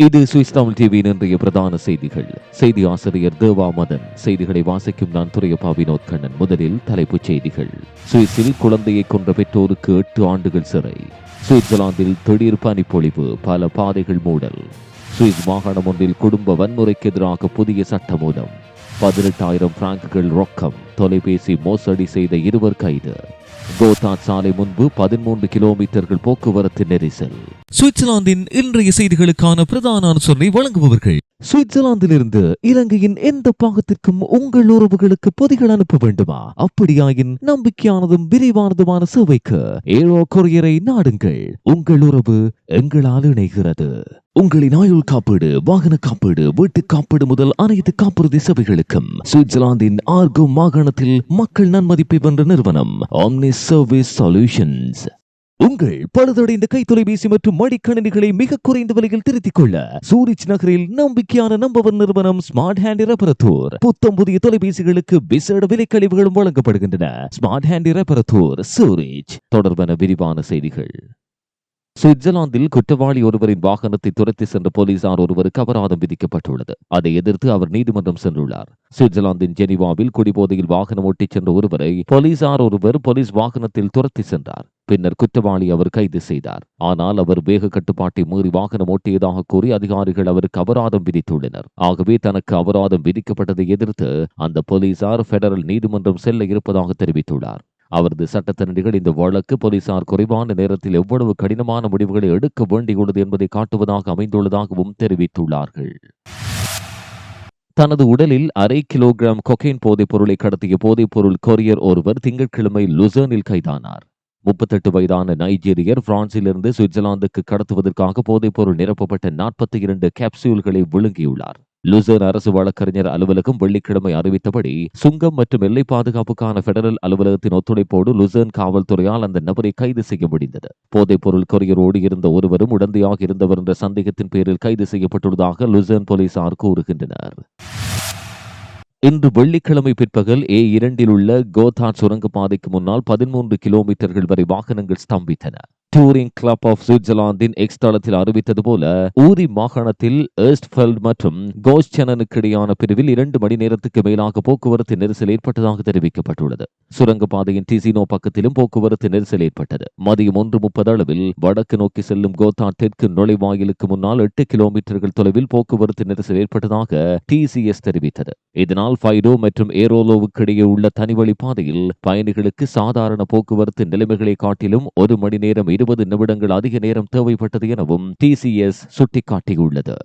இது சுவிஸ் தமிழ் டிவியின் இன்றைய பிரதான செய்திகள். செய்தி ஆசிரியர் தேவா மதன். செய்திகளை வாசிக்கும் நான் துறையப்பா வினோத் கண்ணன். முதலில் தலைப்புச் செய்திகள். சுவிஸில் குழந்தையை கொன்ற பெற்றோருக்கு எட்டு ஆண்டுகள் சிறை. சுவிட்சர்லாந்தில் திடீர் பனிப்பொழிவு பல பாதைகள் மூடல். சுவிஸ் மாகாணம் ஒன்றில் குடும்ப வன்முறைக்கு எதிராக புதிய சட்டமூலம். பதினெட்டாயிரம் பிராங்குகள் ரொக்கம். தொலைபேசி மோசடி செய்த இருவர் கைது. கோதாட் சாலை முன்பு பதிமூன்று கிலோமீட்டர்கள் போக்குவரத்து நெரிசல். சுவிட்சர்லாந்தின் இன்றைய செய்திகளுக்கான பிரதான அனுசரணை வழங்குபவர்கள். சுவிட்சர்லாந்திலிருந்து இலங்கையின் எந்த பாகத்திற்கும் உங்கள் உறவுகளுக்கு பொதிகள் அனுப்ப வேண்டுமா? அப்படியாயின் நம்பிக்கையானதும் விரைவானதுமான சேவைக்கு ஏரோ கொரியரை நாடுங்கள். உங்கள் உறவு எங்களால் இணைகிறது. உங்களின் ஆயுள் காப்பீடு வாகன காப்பீடு வீட்டு காப்பீடு முதல் அனைத்து காப்புறுதி சேவைகளுக்கும் சுவிட்சர்லாந்தின் ஆர்கோ மாகாணத்தில் மக்கள் நன்மதிப்பை வென்ற நிறுவனம் ஆம்னி சர்வீஸ் சொல்யூஷன்ஸ் உங்கள் பழுதடைந்த கைத்தொலைபேசி மற்றும் மடிக்கணினிகளை மிக குறைந்த விலையில் திருத்திக் கொள்ள சூரிச் நகரில் நம்பிக்கையான நம்பவர் நிறுவனம் ஸ்மார்ட் ஹேண்ட் ரெப்பரத்தூர் புத்தம் புதிய தொலைபேசிகளுக்கு விசேட விலை கழிவுகளும் வழங்கப்படுகின்றன. ஸ்மார்ட் ஹேண்ட் ரெப்பரத்தூர் சூரிச் தொடர்பான விரிவான செய்திகள். சுவிட்சர்லாந்தில் குற்றவாளி ஒருவரின் வாகனத்தை துரத்தி சென்ற போலீசார் ஒருவருக்கு அபராதம் விதிக்கப்பட்டுள்ளது. அதை எதிர்த்து அவர் நீதிமன்றம் சென்றுள்ளார். சுவிட்சர்லாந்தின் ஜெனிவாவில் குடிபோதையில் வாகனம் ஓட்டிச் சென்ற ஒருவரை போலீசார் ஒருவர் போலீஸ் வாகனத்தில் துரத்தி சென்றார். பின்னர் குற்றவாளி அவர் கைது செய்தார். ஆனால் அவர் வேக கட்டுப்பாட்டை மீறி வாகனம் ஓட்டியதாக கூறி அதிகாரிகள் அவருக்கு அபராதம் விதித்துள்ளனர். ஆகவே தனக்கு அபராதம் விதிக்கப்பட்டதை எதிர்த்து அந்த போலீசார் பெடரல் நீதிமன்றம் செல்ல இருப்பதாக தெரிவித்துள்ளார். அவரது சட்டத்தினடிகள் இந்த வழக்கு போலீசார் குறைவான நேரத்தில் எவ்வளவு கடினமான முடிவுகளை எடுக்க வேண்டியுள்ளது என்பதை காட்டுவதாக அமைந்துள்ளதாகவும் தெரிவித்துள்ளார்கள். தனது உடலில் அரை கிலோகிராம் கொகைன் போதைப் பொருளை கடத்திய போதைப் பொருள் கொரியர் ஒருவர் திங்கட்கிழமை லுசர்னில் கைதானார். முப்பத்தெட்டு வயதான நைஜீரியர் பிரான்சிலிருந்து சுவிட்சர்லாந்துக்கு கடத்துவதற்காக போதைப் பொருள் நிரப்பப்பட்ட நாற்பத்தி இரண்டு கேப்சியூல்களை விழுங்கியுள்ளார். லுசர்ன் அரசு வழக்கறிஞர் அலுவலகம் வெள்ளிக்கிழமை அறிவித்தபடி சுங்கம் மற்றும் எல்லை பாதுகாப்புக்கான பெடரல் அலுவலகத்தின் ஒத்துழைப்போடு லுசர்ன் காவல்துறையால் அந்த நபரை கைது செய்ய முடிந்தது. போதைப் பொருள் கொரியரோடு இருந்த ஒருவரும் உடந்தையாக இருந்தவர் என்ற சந்தேகத்தின் பேரில் கைது செய்யப்பட்டுள்ளதாக லுசர்ன் போலீசார் கூறுகின்றனர். இன்று வெள்ளிக்கிழமை பிற்பகல் ஏ இரண்டில் உள்ள கோதாட் சுரங்கப்பாதைக்கு முன்னால் பதிமூன்று கிலோமீட்டர்கள் வரை வாகனங்கள் ஸ்தம்பித்தன. டூரிங் கிளப் ஆஃப் சுவிட்சர்லாந்தின் எக்ஸ் தளத்தில் அறிவித்தது போல ஊரி மாகாணத்தில் ஏஸ்ட்ஃபெல்ட் மற்றும் கோஸ்டனனுக்கு இடையான பிரிவில் இரண்டு மணி நேரத்துக்கு மேலாக போக்குவரத்து நெரிசல் ஏற்பட்டதாக தெரிவிக்கப்பட்டுள்ளது. சுரங்கப்பாதையின் டிசினோ பக்கத்திலும் போக்குவரத்து நெரிசல் ஏற்பட்டது. மதியம் ஒன்று முப்பது அளவில் வடக்கு நோக்கி செல்லும் கோத்தா தெற்கு நுழைவாயிலுக்கு முன்னால் எட்டு கிலோமீட்டர்கள் தொலைவில் போக்குவரத்து நெரிசல் ஏற்பட்டதாக டிசிஎஸ் தெரிவித்தது. இதனால் ஃபைடோ மற்றும் ஏரோலோவுக்கு இடையே உள்ள தனிவழி பாதையில் பயணிகளுக்கு சாதாரண போக்குவரத்து நிலைமைகளை காட்டிலும் ஒரு மணி நேரம் இருபது நிமிடங்கள் அதிக நேரம் தேவைப்பட்டது எனவும் டிசிஎஸ் சுட்டிக்காட்டியுள்ளது.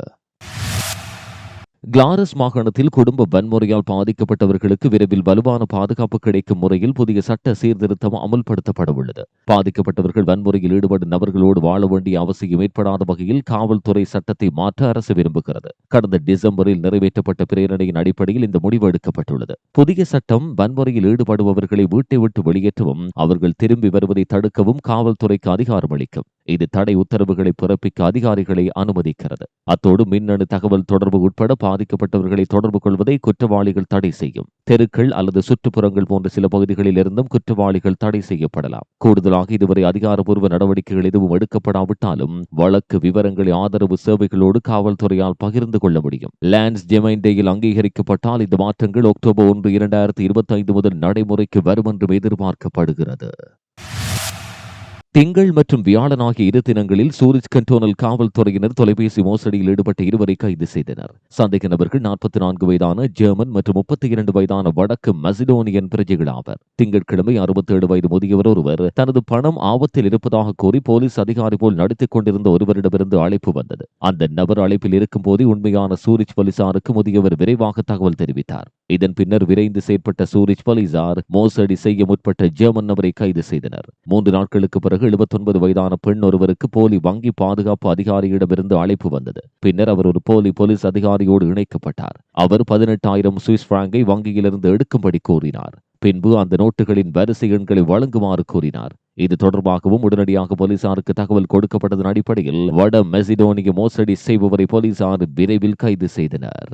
கிளாரஸ் மாகாணத்தில் குடும்ப வன்முறையால் பாதிக்கப்பட்டவர்களுக்கு விரைவில் வலுவான பாதுகாப்பு கிடைக்கும் முறையில் புதிய சட்ட சீர்திருத்தம் அமல்படுத்தப்பட உள்ளது பாதிக்கப்பட்டவர்கள் வன்முறையில் ஈடுபடும் நபர்களோடு வாழ வேண்டிய அவசியம் ஏற்படாத வகையில் காவல்துறை சட்டத்தை மாற்ற அரசு விரும்புகிறது. கடந்த டிசம்பரில் நிறைவேற்றப்பட்ட பிரேரணையின் அடிப்படையில் இந்த முடிவு எடுக்கப்பட்டுள்ளது. புதிய சட்டம் வன்முறையில் ஈடுபடுபவர்களை வீட்டை விட்டு வெளியேற்றவும் அவர்கள் திரும்பி வருவதை தடுக்கவும் காவல்துறைக்கு அதிகாரம் அளிக்கும் இது தடை உத்தரவுகளை பிறப்பிக்க அதிகாரிகளை அனுமதிக்கிறது. அத்தோடு மின்னணு தகவல் தொடர்பு உட்பட பாதிக்கப்பட்டவர்களை தொடர்பு கொள்வதை குற்றவாளிகள் தடை செய்யும். தெருக்கள் அல்லது சுற்றுப்புறங்கள் போன்ற சில பகுதிகளில் இருந்தும் குற்றவாளிகள் தடை செய்யப்படலாம். கூடுதலாக இதுவரை அதிகாரப்பூர்வ நடவடிக்கைகள் எதுவும் எடுக்கப்படாவிட்டாலும் வழக்கு விவரங்களை ஆதரவு சேவைகளோடு காவல்துறையால் பகிர்ந்து கொள்ள முடியும். லேண்ட்ஸ் ஜெமைண்டேயில் அங்கீகரிக்கப்பட்டால் இந்த மாற்றங்கள் அக்டோபர் ஒன்று இரண்டாயிரத்தி இருபத்தி ஐந்து முதல் நடைமுறைக்கு வரும் என்றும் எதிர்பார்க்கப்படுகிறது. திங்கள் மற்றும் வியாழன் ஆகிய இரு தினங்களில் சூரஜ் கண்டோனல் காவல்துறையினர் தொலைபேசி மோசடியில் ஈடுபட்ட இருவரை கைது செய்தனர். சந்தேக நபர்கள் நாற்பத்தி நான்கு வயதான ஜெர்மன் மற்றும் முப்பத்தி இரண்டு வயதான வடக்கு மசிடோனியன் பிரஜைகள் ஆவர். திங்கட்கிழமை அறுபத்தி ஏழு வயது முதியவர் ஒருவர் தனது பணம் ஆபத்தில் இருப்பதாக கூறி போலீஸ் அதிகாரி போல் நடித்துக் கொண்டிருந்த ஒருவரிடமிருந்து அழைப்பு வந்தது. அந்த நபர் அழைப்பில் இருக்கும்போது உண்மையான சூரிஜ் போலீசாருக்கு முதியவர் விரைவாக தகவல் தெரிவித்தார். இதன் பின்னர் விரைந்து செயற்பட்ட சூரிஜ் போலீசார் மோசடி செய்ய முற்பட்ட ஜெர்மன் நபரை கைது செய்தனர். மூன்று நாட்களுக்கு பிறகு எழுபத்தொன்பது வயதான பெண் ஒருவருக்கு போலி வங்கி பாதுகாப்பு அதிகாரியிடமிருந்து அழைப்பு வந்தது. பின்னர் அவர் ஒரு போலி போலீஸ் அதிகாரியோடு இணைக்கப்பட்டார். அவர் பதினெட்டாயிரம் சுவிஸ் பிராங்கை வங்கியிலிருந்து எடுக்கும்படி கூறினார் பின்பு அந்த நோட்டுகளின் வரிசை எண்களை வழங்குமாறு கூறினார் இது தொடர்பாகவும் உடனடியாக போலீசாருக்கு தகவல் கொடுக்கப்பட்டதன் அடிப்படையில் வட மெசிடோனிய மோசடி செய்பவரை போலீசார் விரைவில் கைது செய்தனர்.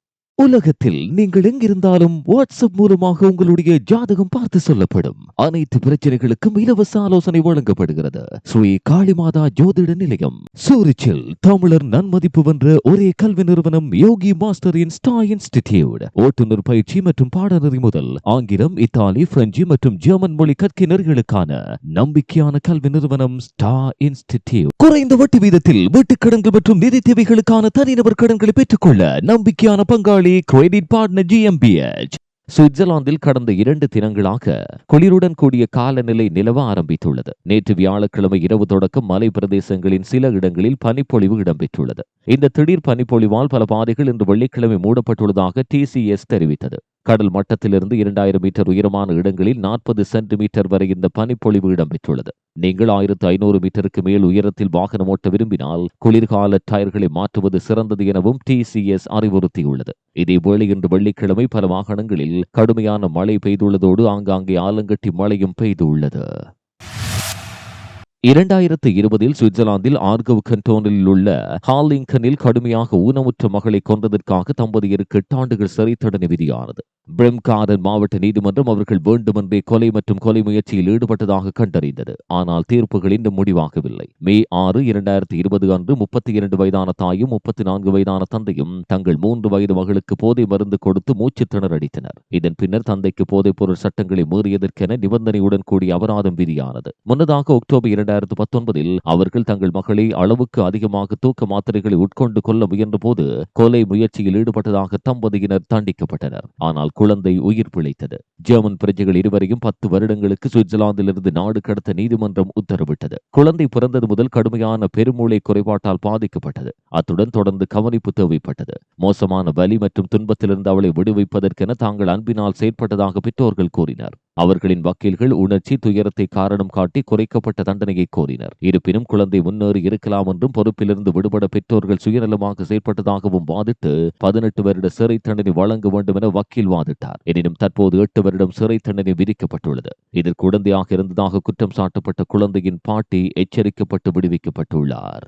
உலகத்தில் நீங்கள் எங்கிருந்தாலும் வாட்ஸ்அப் மூலமாக உங்களுடைய ஜாதகம் பார்த்து சொல்லப்படும். அனைத்து பிரச்சனைகளுக்கும் இலவச ஆலோசனை வழங்கப்படுகிறது. ஸ்ரீ காளிமாதா ஜோதிட நிலையம். சூரிச்சில் தமிழர் நன்மதிப்பு வென்ற ஒரே கல்வி நிறுவனம் யோகி மாஸ்டர் இன் ஸ்டா இன்ஸ்டிடியூட். ஓட்டுநர் பயிற்சி மற்றும் பாடநெறி முதல் ஆங்கிலம் இத்தாலி பிரெஞ்சு மற்றும் ஜெர்மன் மொழி கற்கினர்களுக்கான நம்பிக்கையான கல்வி நிறுவனம் ஸ்டா இன்ஸ்டிடியூட். குறைந்த வட்டி வீதத்தில் வீட்டுக் கடன்கள் மற்றும் நிதி தேவைகளுக்கான தனிநபர் கடன்களை பெற்றுக்கொள்ள நம்பிக்கையான பங்காளி கிரெடிட் பார்ட்னர் ஜிஎம்பிஎச் சுவிட்சர்லாந்தில் கடந்த இரண்டு தினங்களாக குளிருடன் கூடிய காலநிலை நிலவ ஆரம்பித்துள்ளது. நேற்று வியாழக்கிழமை இரவு தொடக்கம் மலை பிரதேசங்களின் சில இடங்களில் பனிப்பொழிவு இடம்பெற்றுள்ளது. இந்த திடீர் பனிப்பொழிவால் பல பாதைகள் இன்று வெள்ளிக்கிழமை மூடப்பட்டுள்ளதாக டிசிஎஸ் தெரிவித்தது. கடல் மட்டத்திலிருந்து இரண்டாயிரம் மீட்டர் உயரமான இடங்களில் நாற்பது சென்டிமீட்டர் வரை இந்த பனிப்பொழிவு இடம்பெற்றுள்ளது. நீங்கள் ஆயிரத்து ஐநூறு மீட்டருக்கு மேல் உயரத்தில் வாகனம் ஓட்ட விரும்பினால் குளிர்கால டயர்களை மாற்றுவது சிறந்தது எனவும் டிசிஎஸ் அறிவுறுத்தியுள்ளது. இதேவேளை இன்று வெள்ளிக்கிழமை பல வாகனங்களில் கடுமையான மழை பெய்துள்ளதோடு ஆங்காங்கே ஆலங்கட்டி மழையும் பெய்துள்ளது. இரண்டாயிரத்து இருபதில் சுவிட்சர்லாந்தில் ஆர்கவ் கண்டோனில் உள்ள ஹாலிங்கனில் கடுமையாக ஊனமுற்ற மகளை கொன்றதற்காக தம்பதியருக்கு எட்டு ஆண்டுகள் சிறை தண்டனை விதியானது பிரெம்கார்டன் மாவட்ட நீதிமன்றம் அவர்கள் வேண்டுமென்றே கொலை மற்றும் கொலை முயற்சியில் ஈடுபட்டதாக கண்டறிந்தது. ஆனால் தீர்ப்புகள் இன்னும் முடிவாகவில்லை. மே ஆறு இரண்டாயிரத்தி இருபது அன்று முப்பத்தி இரண்டு வயதான தாயும் முப்பத்தி நான்கு வயதான தந்தையும் தங்கள் மூன்று வயது மகளுக்கு போதை மருந்து கொடுத்து மூச்சு திணறடித்தனர் இதன் பின்னர் தந்தைக்கு போதைப் பொருள் சட்டங்களை மீறியதற்கென நிபந்தனையுடன் கூடிய அபராதம் விதியானது. முன்னதாக அக்டோபர் இரண்டாயிரத்து பத்தொன்பதில் அவர்கள் தங்கள் மகளை அளவுக்கு அதிகமாக தூக்க மாத்திரைகளை உட்கொண்டு கொள்ள முயன்றபோது கொலை முயற்சியில் ஈடுபட்டதாக தம்பதியினர் தண்டிக்கப்பட்டனர். ஆனால் குழந்தை உயிர் பிழைத்தது. ஜெர்மன் பிரஜைகள் இருவரையும் பத்து வருடங்களுக்கு சுவிட்சர்லாந்திலிருந்து நாடு கடத்த நீதிமன்றம் உத்தரவிட்டது. குழந்தை பிறந்தது முதல் கடுமையான பெருமூளை குறைபாட்டால் பாதிக்கப்பட்டது. அத்துடன் தொடர்ந்து கவனிப்பு தேவைப்பட்டது. மோசமான வலி மற்றும் துன்பத்திலிருந்து அவளை விடுவிப்பதற்கென தாங்கள் அன்பினால் செயற்பட்டதாக பெற்றோர்கள் கூறினர். அவர்களின் வக்கீல்கள் உணர்ச்சி துயரத்தை காரணம் காட்டி குறைக்கப்பட்ட தண்டனையை கோரினர். இருப்பினும் குழந்தை முன்னேறி இருக்கலாம் என்றும் பொறுப்பிலிருந்து விடுபட பெற்றோர்கள் சுயநலமாக செயற்பட்டதாகவும் வாதிட்டு பதினெட்டு வருட சிறை தண்டனை வழங்க வேண்டும் என வக்கீல் வாதிட்டார். எனினும் தற்போது எட்டு வருடம் சிறை தண்டனை விதிக்கப்பட்டுள்ளது. இதில் குழந்தையாக இருந்ததாக குற்றம் சாட்டப்பட்ட குழந்தையின் பாட்டி எச்சரிக்கப்பட்டு விடுவிக்கப்பட்டுள்ளார்.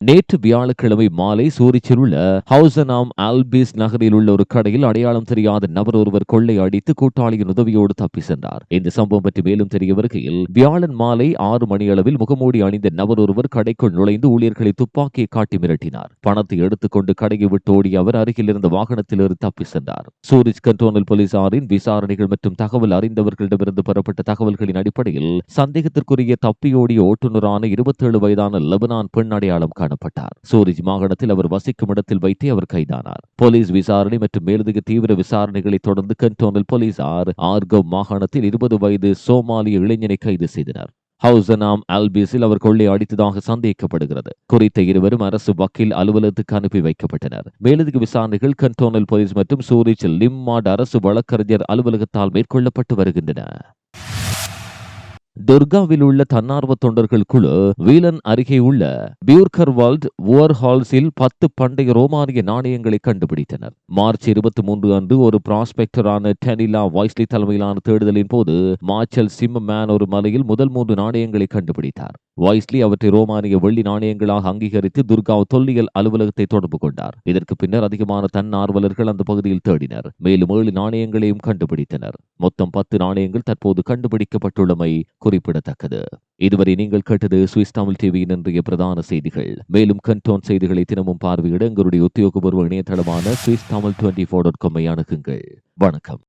நேற்று வியாழக்கிழமை மாலை சூரிச்சில் உள்ள ஹவுசனாம் ஆல்பிஸ் நகரில் உள்ள ஒரு கடையில் அடையாளம் தெரியாத நபர் ஒருவர் கொள்ளை அடித்து கூட்டாளியின் உதவியோடு தப்பி சென்றார். இந்த சம்பவம் பற்றி மேலும் தெரிய வருகையில் வியாழன் மாலை ஆறு மணியளவில் முகமூடி அணிந்த நபர் ஒருவர் கடைக்குள் நுழைந்து ஊழியர்களை துப்பாக்கியை காட்டி மிரட்டினார். பணத்தை எடுத்துக்கொண்டு கடையை விட்டு ஓடிய அவர் அருகில் இருந்த வாகனத்திலிருந்து தப்பி சென்றார். சூரிச் கண்டோனல் போலீசாரின் விசாரணைகள் மற்றும் தகவல் அறிந்தவர்களிடமிருந்து பெறப்பட்ட தகவல்களின் அடிப்படையில் சந்தேகத்திற்குரிய தப்பியோடிய ஓட்டுநரான இருபத்தேழு வயதான லெபனான் பெண் அடையாளம் காணப்பட்டார். சூரிஜ் மாகாணத்தில் அவர் வசிக்கும் இடத்தில் வைத்தே அவர் கைதானார். போலீஸ் விசாரணை மற்றும் மேலதிக தீவிர விசாரணைகளை தொடர்ந்து கண்டோனல் போலீசார் ஆர்கவ் மாகாணத்தில் இருபது வயது சோமாலிய இளைஞனை கைது செய்தனர். ஹவுசனாம் ஆல்பிஸில் அவர் கொள்ளை அடித்ததாக சந்தேகிக்கப்படுகிறது குறித்த இருவரும் அரசு வக்கீல் அலுவலகத்துக்கு அனுப்பி வைக்கப்பட்டனர். மேலதிக விசாரணைகள் கண்டோனல் போலீஸ் மற்றும் சூரிச் லிம்மாட் அரசு வழக்கறிஞர் அலுவலகத்தால் மேற்கொள்ளப்பட்டு வருகின்றன. துர்காவில் உள்ள தன்னார்வ தொண்டர்கள் குழு வீலன் அருகே உள்ள பியூர்கர்வால்ட் வுவர் ஹால்ஸில் பத்து பண்டைய ரோமானிய நாணயங்களை கண்டுபிடித்தனர். மார்ச் இருபத்தி மூன்று அன்று ஒரு பிராஸ்பெக்டரான டெனிலா வாய்ஸ்லி தலைமையிலான தேடுதலின் போது மாச்சல் சிம்ம மேன் ஒரு மலையில் முதல் மூன்று நாணயங்களை கண்டுபிடித்தார். வைஸ்லி அவற்றை ரோமானிய வெள்ளி நாணயங்களாக அங்கீகரித்து துர்காவ் தொல்லியல் அலுவலகத்தை தொடர்பு கொண்டார். இதற்கு பின்னர் அதிகமான தன்னார்வலர்கள் அந்த பகுதியில் தேடினர். மேலும் ஏழு நாணயங்களையும் கண்டுபிடித்தனர். மொத்தம் பத்து நாணயங்கள் தற்போது கண்டுபிடிக்கப்பட்டுள்ளமை குறிப்பிடத்தக்கது. இதுவரை நீங்கள் கேட்டது சுவிஸ் தமிழ் டிவியின் இன்றைய பிரதான செய்திகள். மேலும் கண்டோன் செய்திகளை தினமும் பார்வையிட எங்களுடைய உத்தியோகபூர்வ இணையதளமான Swiss Tamil twenty four dot காமை அணுகுங்கள். வணக்கம்.